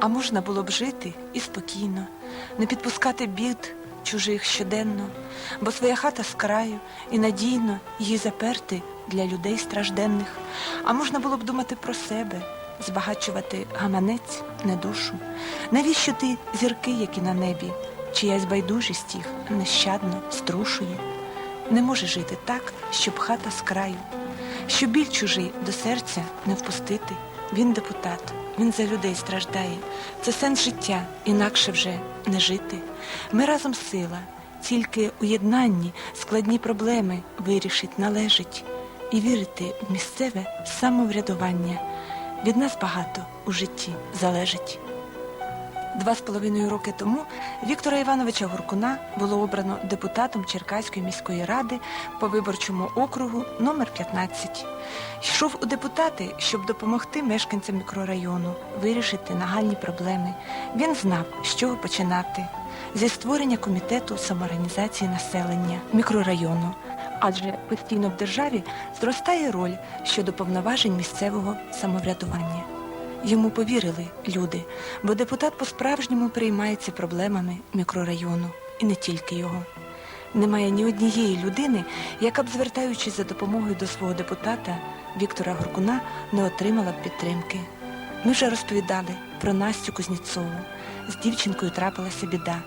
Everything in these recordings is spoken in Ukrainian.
А можна було б жити і спокійно, не підпускати бід чужих щоденно, бо своя хата з краю і надійно її заперти для людей стражденних. А можна було б думати про себе, збагачувати гаманець, не душу. Навіщо ти зірки, які на небі, чиясь байдужість їх нещадно струшує? Не може жити так, щоб хата з краю, щоб біль чужий до серця не впустити. Він депутат, він за людей страждає. Це сенс життя, інакше вже не жити. Ми разом сила, тільки у єднанні складні проблеми вирішить належить і вірити в місцеве самоврядування. Від нас багато у житті залежить. Два з половиною роки тому Віктора Івановича Гуркуна було обрано депутатом Черкаської міської ради по виборчому округу номер 15. Йшов у депутати, щоб допомогти мешканцям мікрорайону вирішити нагальні проблеми. Він знав, з чого починати зі створення комітету самоорганізації населення мікрорайону. Адже постійно в державі зростає роль щодо повноважень місцевого самоврядування. Йому повірили люди, бо депутат по-справжньому переймається проблемами мікрорайону і не тільки його. Немає ні однієї людини, яка б, звертаючись за допомогою до свого депутата Віктора Горкуна, не отримала б підтримки. Ми вже розповідали про Настю Кузнєцову. З дівчинкою трапилася біда.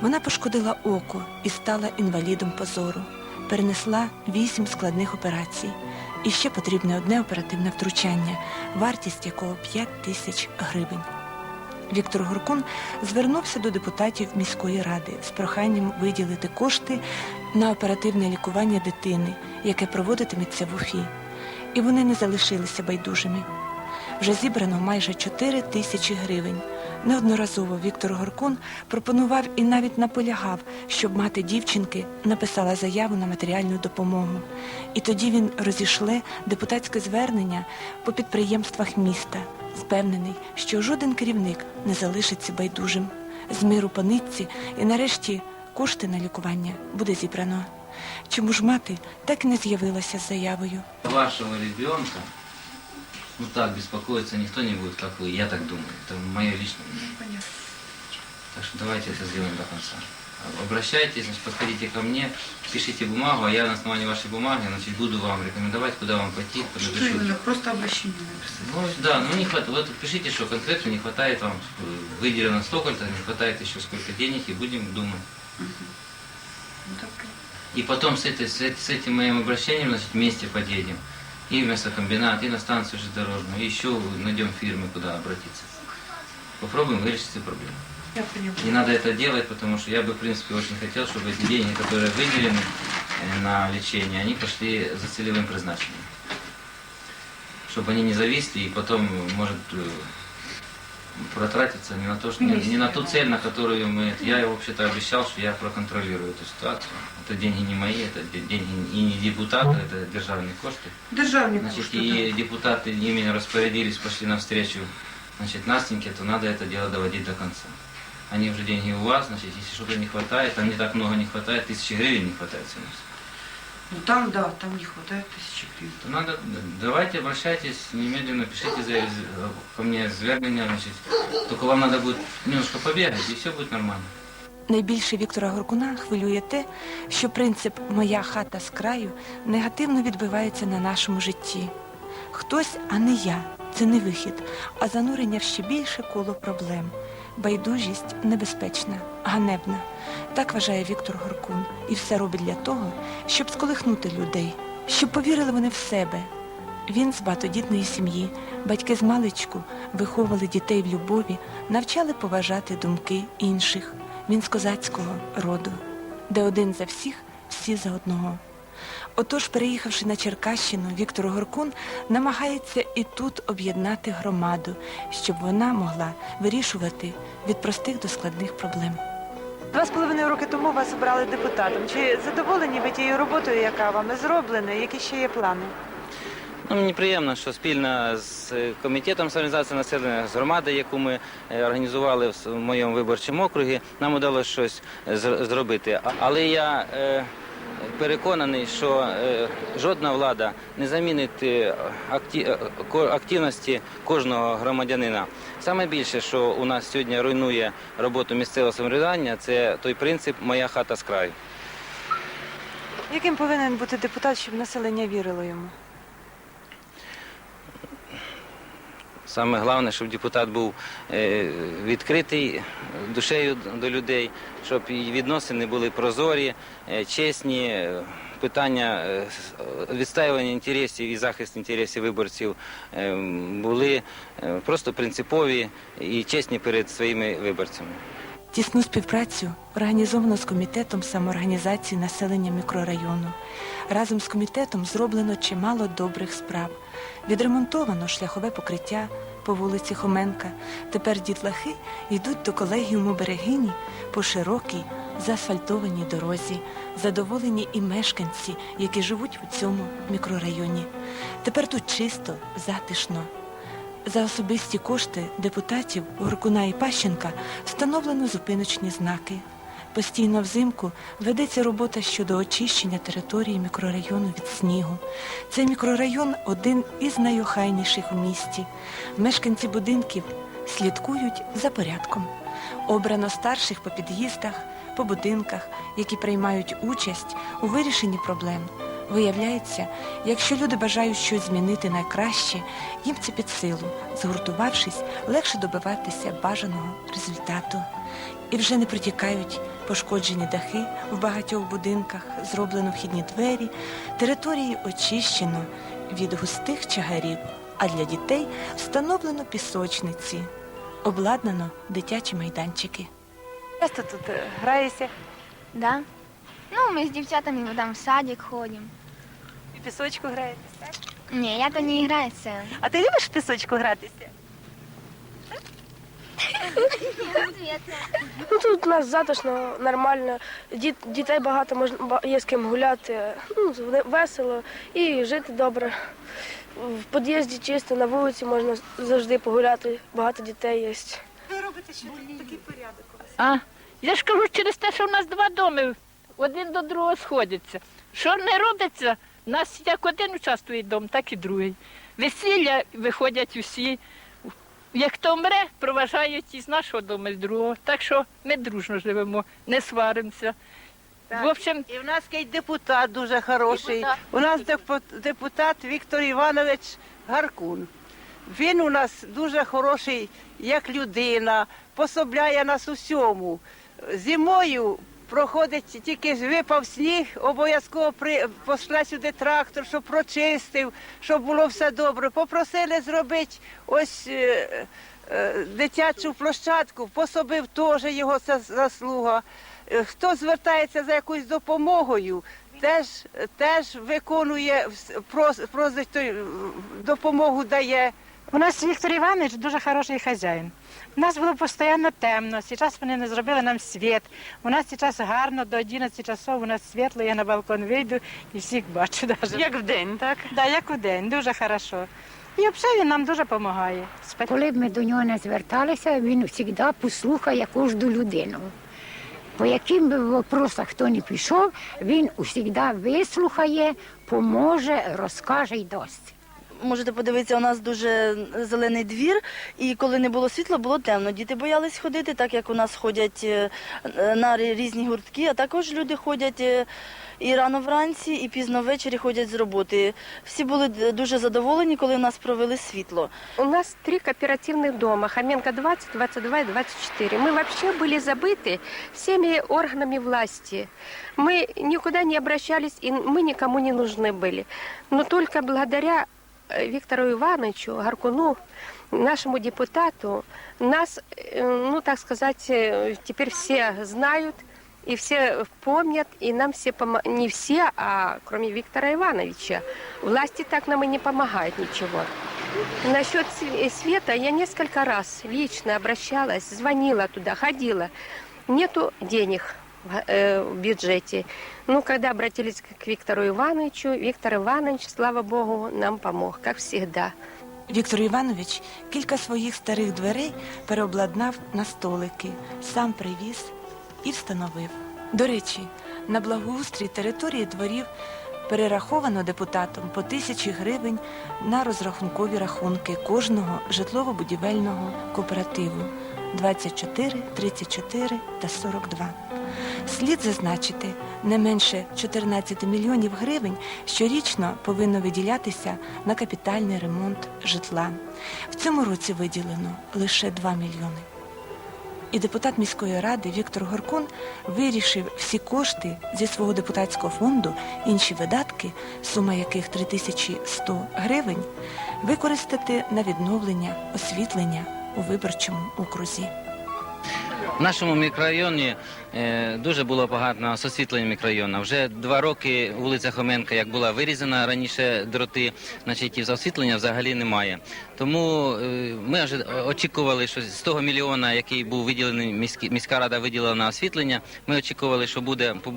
Вона пошкодила око і стала інвалідом позору. Перенесла вісім складних операцій. І ще потрібне одне оперативне втручання, вартість якого 5 тисяч гривень. Віктор Горкун звернувся до депутатів міської ради з проханням виділити кошти на оперативне лікування дитини, яке проводитиметься в Уфі. І вони не залишилися байдужими. Вже зібрано майже 4 тисячі гривень. Неодноразово Віктор Горкун пропонував і навіть наполягав, щоб мати дівчинки написала заяву на матеріальну допомогу. І тоді він розішле депутатське звернення по підприємствах міста, впевнений, що жоден керівник не залишиться байдужим. З миру по і нарешті кошти на лікування буде зібрано. Чому ж мати так не з'явилася з заявою? Вашего ребенка, ну так, беспокоиться никто не будет, как вы, я так думаю. Это мое личное мнение. Так что давайте это сделаем до конца. Обращайтесь, значит, подходите ко мне, пишите бумагу, а я на основании вашей бумаги значит, буду вам рекомендовать, куда вам пойти. Что напишу. именно? Просто обращение написать. Ну да, ну не хватает. Вот пишите, что конкретно не хватает вам, выделено столько-то, не хватает еще сколько денег, и будем думать. Ну, так, И потом с, этой, с, с этим моим обращением, значит, вместе подъедем. И в мясокомбинат, и на станцию железнодорожную, и еще найдем фирмы, куда обратиться. Попробуем вырішити эту проблему. я. Не надо это делать, потому что я бы, в принципе, очень хотел, чтобы эти деньги, которые выделены э, на лечение, они пошли за целевым призначением. Чтобы они не зависли и потом, может, э, протратиться не на, то, что, не, не на ту цель, на которую мы... Я, вообще-то, обещал, что я проконтролирую эту ситуацию. Это деньги не мои, это де- деньги и не депутата, это державные кошты. Державник Значит, что и депутаты ими распорядились, пошли навстречу значит, Настеньке, то надо это дело доводить до конца. Они уже деньги у вас, значит, если что-то не хватает, там не так много не хватает, тысячи гривен не хватает всего. Ну там, да, там не хватает тысячи. То надо, давайте обращайтесь, немедленно пишите за, ко мне звернення, значит, только вам надо будет немножко побегать, и все будет нормально. Найбільше Віктора Горкуна хвилює те, що принцип Моя хата з краю негативно відбивається на нашому житті. Хтось, а не я, це не вихід, а занурення в ще більше коло проблем. Байдужість небезпечна, ганебна. Так вважає Віктор Горкун і все робить для того, щоб сколихнути людей, щоб повірили вони в себе. Він з багатодітної сім'ї, батьки з маличку виховували дітей в любові, навчали поважати думки інших. Він з козацького роду, де один за всіх, всі за одного. Отож, переїхавши на Черкащину, Віктор Горкун намагається і тут об'єднати громаду, щоб вона могла вирішувати від простих до складних проблем. Два з половиною роки тому вас обрали депутатом. Чи задоволені ви тією роботою, яка вами зроблена? Які ще є плани? Ну, мені приємно, що спільно з комітетом з організації населення, з громадою, яку ми е, організували в моєму виборчому округі, нам вдалося щось е, зробити. Але я е, переконаний, що е, жодна влада не замінить е, е, активності кожного громадянина. Саме більше, що у нас сьогодні руйнує роботу місцевого самоврядування, це той принцип Моя хата з краю. Яким повинен бути депутат, щоб населення вірило йому? Саме головне, щоб депутат був е, відкритий душею до людей, щоб відносини були прозорі, е, чесні. е, Питання відстаювання інтересів і захист інтересів виборців були просто принципові і чесні перед своїми виборцями. Тісну співпрацю організовано з комітетом самоорганізації населення мікрорайону. Разом з комітетом зроблено чимало добрих справ. Відремонтовано шляхове покриття по вулиці Хоменка. Тепер дітлахи йдуть до колегіуму берегині по широкій заасфальтованій дорозі. Задоволені і мешканці, які живуть у цьому мікрорайоні. Тепер тут чисто, затишно. За особисті кошти депутатів Горкуна і Пащенка встановлено зупиночні знаки. Постійно взимку ведеться робота щодо очищення території мікрорайону від снігу. Цей мікрорайон один із найохайніших у місті. Мешканці будинків слідкують за порядком. Обрано старших по під'їздах, по будинках, які приймають участь у вирішенні проблем. Виявляється, якщо люди бажають щось змінити на краще, їм це під силу. Згуртувавшись, легше добиватися бажаного результату. І вже не протікають пошкоджені дахи в багатьох будинках, зроблено вхідні двері, території очищено від густих чагарів, а для дітей встановлено пісочниці, обладнано дитячі майданчики. Часто тут е, граєшся Да. Ну, мы с девчатами там в садик ходим. Пісочку граєтесь, так? Не, я-то не играется. А ти любиш в пісочку гратися? Ну тут у нас затишно, нормально. Діт, дітей багато можна ба- є з ким гуляти. Ну, з- весело і жити добре. В під'їзді чисто, на вулиці можна завжди погуляти. Багато дітей є. Ви робите що такий порядок у вас? А я ж кажу через те, що в нас два доми один до другого сходяться. Що не робиться, у нас як один участвує дом, так і другий. Весілля виходять усі. Як хто мре, проважають із нашого дому, з другого. Так що ми дружно живемо, не сваримося. В общем, І в нас є депутат дуже хороший. Депутат. У нас депу- депутат Віктор Іванович Гаркун. Він у нас дуже хороший як людина, пособляє нас усьому. Зимою проходить тільки випав сніг, обов'язково при... пошле сюди трактор, щоб прочистив, щоб було все добре. Попросили зробити ось е, е, дитячу площадку, пособив теж його заслуга. Е, Хто звертається за якоюсь допомогою, теж, теж виконує, просить допомогу дає. У нас Віктор Іванович дуже хороший хазяїн. У нас було постійно темно. Зараз вони не зробили нам світ. У нас зараз гарно до 11 часов, у нас світло, я на балкон вийду і всіх бачу. Даже. Як в день, так? Да, як у день, дуже хорошо. І взагалі він нам дуже допомагає. Коли б ми до нього не зверталися, він завжди послухає кожну людину. По яким би вопросах хто не пішов, він завжди вислухає, поможе, розкаже і дасть Можете подивитися, у нас дуже зелений двір, і коли не було світла, було темно. Діти боялись ходити, так як у нас ходять е, на різні гуртки, а також люди ходять е, і рано вранці, і пізно ввечері ходять з роботи. Всі були д- дуже задоволені, коли у нас провели світло. У нас три кооперативных дома, Хоменко 20, 22 и 24. Мы вообще были забыты всеми органами власти. Мы никуда не обращались, и мы никому не нужны были. Но только благодаря э, Виктору Ивановичу Гаркуну, нашему депутату, нас, э, ну так сказать, э, теперь все знают, и все помнят, и нам все, помо- не все, а кроме Виктора Ивановича. Власти так нам и не помогают ничего. Насчет св- света я несколько раз лично обращалась, звонила туда, ходила. Нету денег в, э, в бюджете. Ну, когда обратились к Виктору Ивановичу, Виктор Иванович, слава Богу, нам помог, как всегда. Віктор Іванович кілька своїх старих дверей переобладнав на столики, сам привіз і встановив. До речі, На благоустрій території дворів перераховано депутатом по тисячі гривень на розрахункові рахунки кожного житлово-будівельного кооперативу 24, 34 та 42. Слід зазначити, не менше 14 мільйонів гривень щорічно повинно виділятися на капітальний ремонт житла. В цьому році виділено лише 2 мільйони. І депутат міської ради Віктор Горкун вирішив всі кошти зі свого депутатського фонду, інші видатки, сума яких 3100 гривень, використати на відновлення освітлення у виборчому окрузі. В нашому мікрорайоні е, дуже було погано з освітленням мікрорайону. Вже два роки вулиця Хоменка, як була вирізана раніше дроти, значить і освітлення взагалі немає. Тому е, ми очікували, що з того мільйона, який був виділений, міська рада виділила на освітлення, ми очікували, що буде е,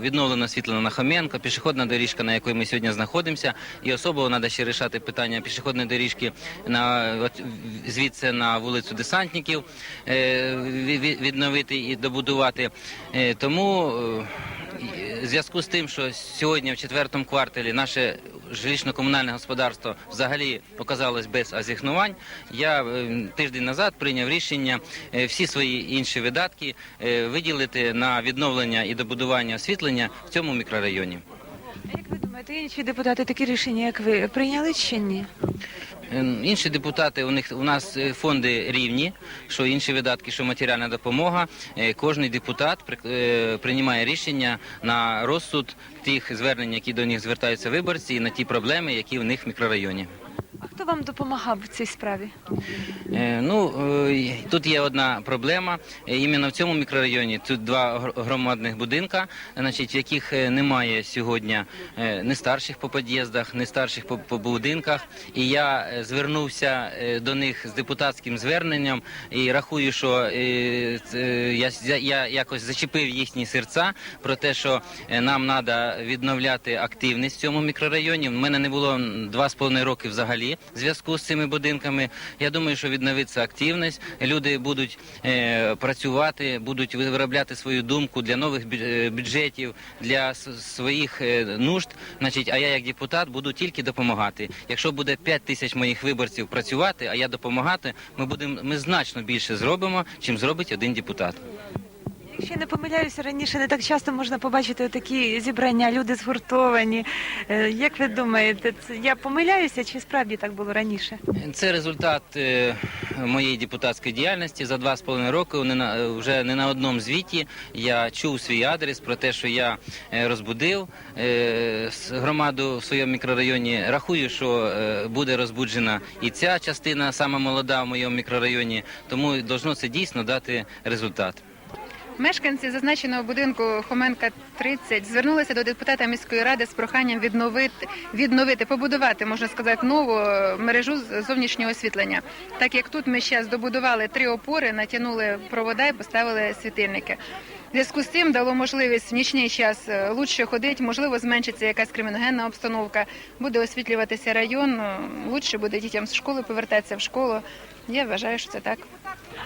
відновлено освітлення на Хоменко, пішохідна доріжка, на якій ми сьогодні знаходимося, і особливо треба ще рішати питання пішохідної доріжки на звідси на вулицю десантників відновити і добудувати. Е, Тому е, в зв'язку з тим, що сьогодні в четвертому кварталі наше жилищно-комунальне господарство взагалі оказалось без азігнувань, я е, тиждень назад прийняв рішення е, всі свої інші видатки е, виділити на відновлення і добудування освітлення в цьому мікрорайоні. А як ви думаєте, інші депутати такі рішення, як ви, прийняли чи ні? Е, Інші депутати у них у нас е, фонди рівні, що інші видатки, що матеріальна допомога. Е, Кожний депутат е, приймає рішення на розсуд тих звернень, які до них звертаються виборці, і на ті проблеми, які в них в мікрорайоні. Хто вам допомагав в цій справі? Е, Ну е, тут є одна проблема. Е, Іменно в цьому мікрорайоні тут два гр- громадних будинка, значить, в яких немає сьогодні не старших по під'їздах, не старших по, по будинках. І я звернувся до них з депутатським зверненням і рахую, що я, я якось зачепив їхні серця про те, що нам треба відновляти активність в цьому мікрорайоні. У мене не було два з половиною роки взагалі зв'язку з цими будинками. Я думаю, що відновиться активність. Люди будуть е, працювати, будуть виробляти свою думку для нових е, бюджетів, для своїх е, нужд. Значить, а я як депутат буду тільки допомагати. Якщо буде 5 тисяч моїх виборців працювати, а я допомагати, ми будемо ми значно більше зробимо, чим зробить один депутат. Якщо я не помиляюся, раніше не так часто можна побачити такі зібрання, люди згуртовані. Е, Як ви думаєте, це я помиляюся чи справді так було раніше? Це результат е, моєї депутатської діяльності. За два з половиною роки не на, вже не на одному звіті я чув свій адрес про те, що я е, розбудив е, громаду в своєму мікрорайоні. Рахую, що е, буде розбуджена і ця частина, сама молода в моєму мікрорайоні, тому должно це дійсно дати результат. Мешканці зазначеного будинку Хоменка 30 звернулися до депутата міської ради з проханням відновити, відновити, побудувати, можна сказати, нову е, мережу зовнішнього освітлення. Так як тут ми ще добудували три опори, натягнули провода і поставили світильники. Зв'язку з цим дало можливість в нічний час е, лучше ходити, можливо, зменшиться якась криміногенна обстановка, буде освітлюватися район, е, лучше буде дітям з школи повертатися в школу. Я вважаю, що це так.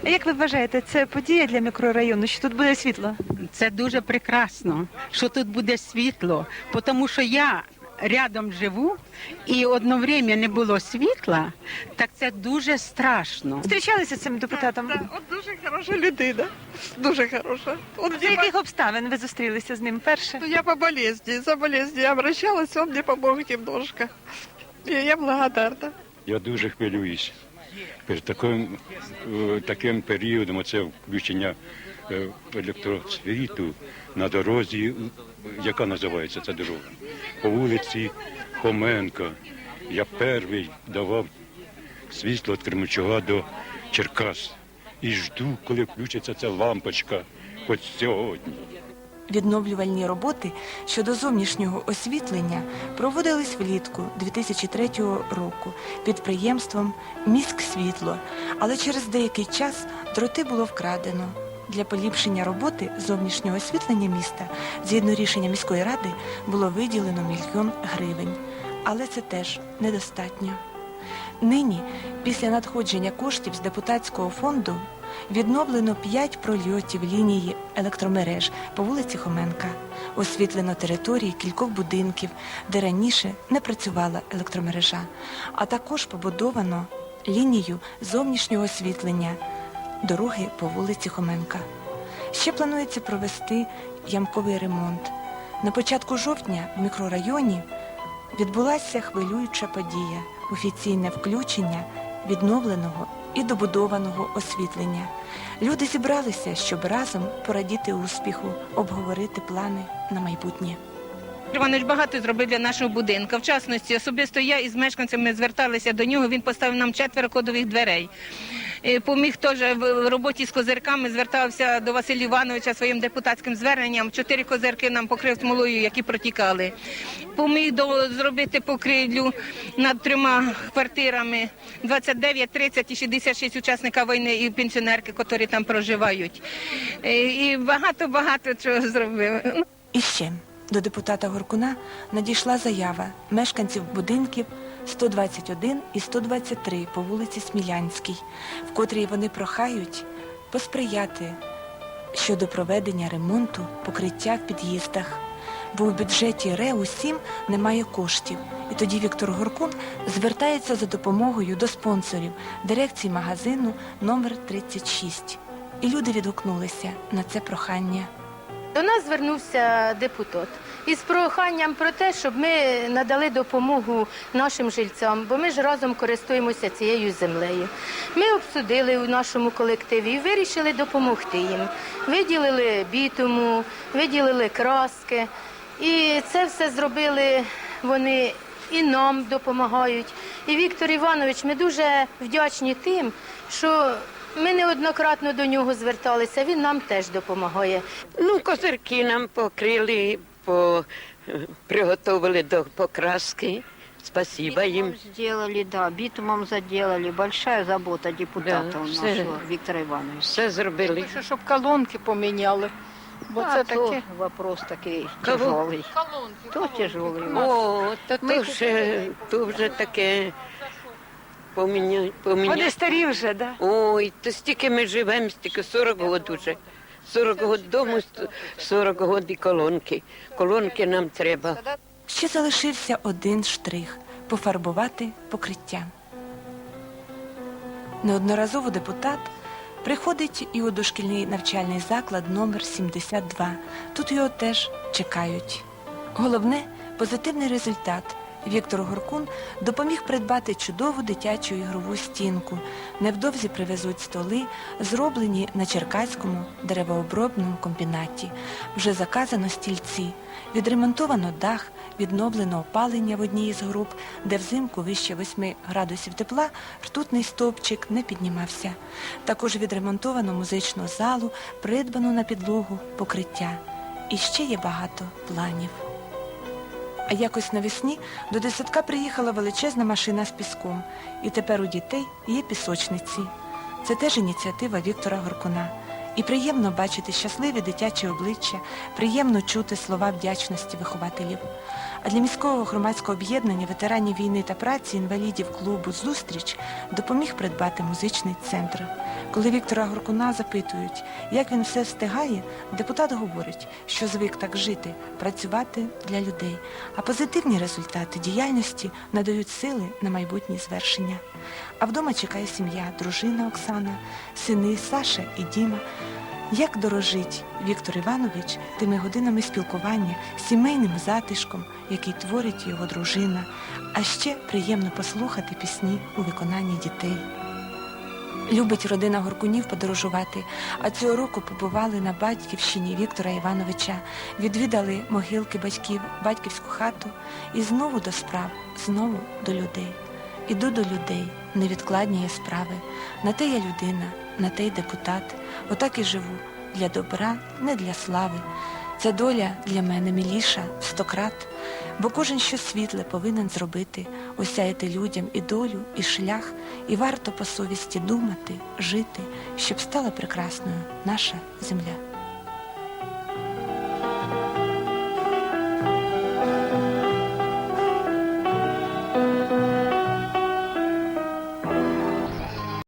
А як ви вважаєте, це подія для мікрорайону? Що тут буде світло? Це дуже прекрасно, що тут буде світло, тому що я рядом живу і одно время не було світла, так це дуже страшно. Зустрічалися з цим депутатом? От дуже хороша людина. Дуже хороша. Он За яких обставин ви зустрілися з ним вперше? Ну, я по болезни, за болезнью обращалась, он мне помог немножко. Я благодарна. Я дуже хвилююсь. Таким, е, таким періодом оце включення е, електросвіту на дорозі, яка називається ця дорога? По вулиці Хоменка. Я перший давав світло від Кременчуга до Черкас. І жду, коли включиться ця лампочка, хоч сьогодні. Відновлювальні роботи щодо зовнішнього освітлення проводились влітку 2003 року підприємством «Міськсвітло», але через деякий час дроти було вкрадено. Для поліпшення роботи зовнішнього освітлення міста, згідно рішення міської ради, було виділено мільйон гривень. Але це теж недостатньо. Нині, після надходження коштів з депутатського фонду, відновлено 5 прольотів лінії електромереж по вулиці Хоменка. Освітлено території кількох будинків, де раніше не працювала електромережа, а також побудовано лінію зовнішнього освітлення дороги по вулиці Хоменка. Ще планується провести ямковий ремонт. На початку жовтня в мікрорайоні відбулася хвилююча подія офіційне включення відновленого і добудованого освітлення. Люди зібралися, щоб разом порадіти успіху, обговорити плани на майбутнє. Іванович багато зробив для нашого будинку. В частності, особисто я із мешканцями зверталися до нього. Він поставив нам четверо кодових дверей. Е, Поміг теж в роботі з козирками, звертався до Василя Івановича своїм депутатським зверненням. Чотири козирки нам покрив смолою, які протікали. Поміг до, зробити покрівлю над трьома квартирами 29, 30 і 66 учасника війни і пенсіонерки, які там проживають. Е, І багато-багато чого зробив. І ще до депутата Горкуна надійшла заява мешканців будинків 121 і 123 по вулиці Смілянській, в котрій вони прохають посприяти щодо проведення ремонту покриття в під'їздах. Бо в бюджеті РЕУ 7 немає коштів. І тоді Віктор Горкун звертається за допомогою до спонсорів дирекції магазину номер 36. І люди відгукнулися на це прохання. До нас звернувся депутат із проханням про те, щоб ми надали допомогу нашим жильцям, бо ми ж разом користуємося цією землею. Ми обсудили у нашому колективі і вирішили допомогти їм. Виділили бітуму, виділили краски. І це все зробили вони і нам допомагають. І Віктор Іванович, ми дуже вдячні тим, що ми неоднократно до нього зверталися, він нам теж допомагає. Ну, козирки нам покрили, по, приготовили до покраски. Спасибо їм. Сделали, да, битумом заделали. Большая забота депутата Да, у все. нашего Виктора Ивановича. Все зробили. Лише, щоб колонки поміняли. Бо це таке. вопрос такий Кого? тяжелый. То тяжелый. у нас. О, та то вже, то вже таке поміняй, поміняй. Вони старі вже, да? Ой, то стільки ми живемо, стільки 40 років уже. 40 років дому, 40 років і колонки. Колонки нам треба. Ще залишився один штрих пофарбувати покриття. Неодноразово депутат приходить і у дошкільний навчальний заклад номер 72. Тут його теж чекають. Головне позитивний результат. Віктор Горкун допоміг придбати чудову дитячу ігрову стінку. Невдовзі привезуть столи, зроблені на Черкаському деревообробному комбінаті. Вже заказано стільці, відремонтовано дах, відновлено опалення в одній із груп, де взимку вище 8 градусів тепла ртутний стовпчик не піднімався. Також відремонтовано музичну залу, придбано на підлогу покриття. І ще є багато планів. А якось навесні до десятка приїхала величезна машина з піском, і тепер у дітей є пісочниці. Це теж ініціатива Віктора Горкуна. І приємно бачити щасливі дитячі обличчя, приємно чути слова вдячності вихователів. А для міського громадського об'єднання ветеранів війни та праці інвалідів клубу Зустріч допоміг придбати музичний центр. Коли Віктора Горкуна запитують, як він все встигає, депутат говорить, що звик так жити, працювати для людей. А позитивні результати діяльності надають сили на майбутні звершення. А вдома чекає сім'я, дружина Оксана, сини Саша і Діма. Як дорожить Віктор Іванович тими годинами спілкування, сімейним затишком, який творить його дружина, а ще приємно послухати пісні у виконанні дітей. Любить родина Горкунів подорожувати, а цього року побували на батьківщині Віктора Івановича, відвідали могилки батьків, батьківську хату і знову до справ, знову до людей. Іду до людей, невідкладні є справи. На те я людина, на те й депутат. Отак і живу для добра, не для слави. Ця доля для мене миліша стократ, бо кожен що світле повинен зробити, осяяти людям і долю, і шлях, і варто по совісті думати, жити, щоб стала прекрасною наша земля.